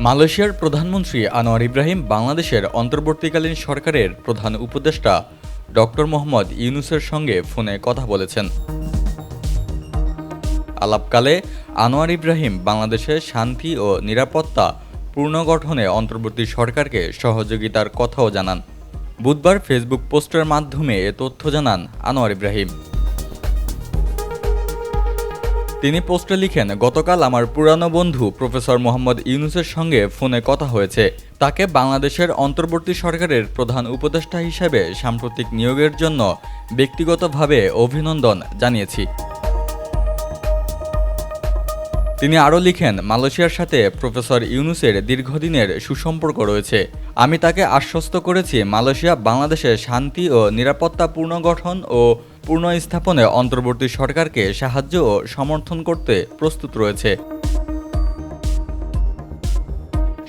মালয়েশিয়ার প্রধানমন্ত্রী আনোয়ার ইব্রাহিম বাংলাদেশের অন্তর্বর্তীকালীন সরকারের প্রধান উপদেষ্টা ডক্টর মোহাম্মদ ইউনুসের সঙ্গে ফোনে কথা বলেছেন। আলাপকালে আনোয়ার ইব্রাহিম বাংলাদেশে শান্তি ও নিরাপত্তা পুনর্গঠনে অন্তর্বর্তী সরকারকে সহযোগিতার কথাও জানান। বুধবার ফেসবুক পোস্টের মাধ্যমে এ তথ্য জানান আনোয়ার ইব্রাহিম। তিনি পোস্টে লিখেন, গতকাল আমার পুরানো বন্ধু প্রফেসর মোহাম্মদ ইউনুসের সঙ্গে ফোনে কথা হয়েছে। তাকে বাংলাদেশের অন্তর্বর্তী সরকারের প্রধান উপদেষ্টা হিসেবে সাম্প্রতিক নিয়োগের জন্য ব্যক্তিগতভাবে অভিনন্দন জানিয়েছি। তিনি আরও লিখেন, মালয়েশিয়ার সাথে প্রফেসর ইউনুসের দীর্ঘদিনের সুসম্পর্ক রয়েছে। আমি তাকে আশ্বস্ত করেছি মালয়েশিয়া বাংলাদেশে শান্তি ও নিরাপত্তা পুনর্গঠন ও পুনঃস্থাপনে অন্তর্বর্তী সরকারকে সাহায্য ও সমর্থন করতে প্রস্তুত রয়েছে।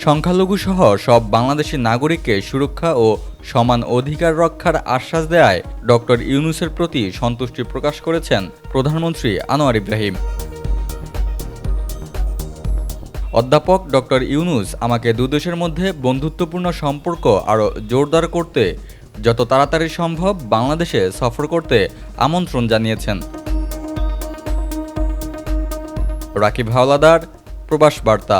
সংখ্যালঘু সহ সব বাংলাদেশি নাগরিককে সুরক্ষা ও সমান অধিকার রক্ষার আশ্বাস দেয় ডক্টর ইউনুসের প্রতি সন্তুষ্টি প্রকাশ করেছেন প্রধানমন্ত্রী আনোয়ার ইব্রাহিম। অধ্যাপক ডক্টর ইউনুস আমাকে দুদেশের মধ্যে বন্ধুত্বপূর্ণ সম্পর্ক আরও জোরদার করতে, যত তাড়াতাড়ি সম্ভব বাংলাদেশে সফর করতে আমন্ত্রণ জানিয়েছেন। রাকিব হাওলাদার, প্রবাস বার্তা।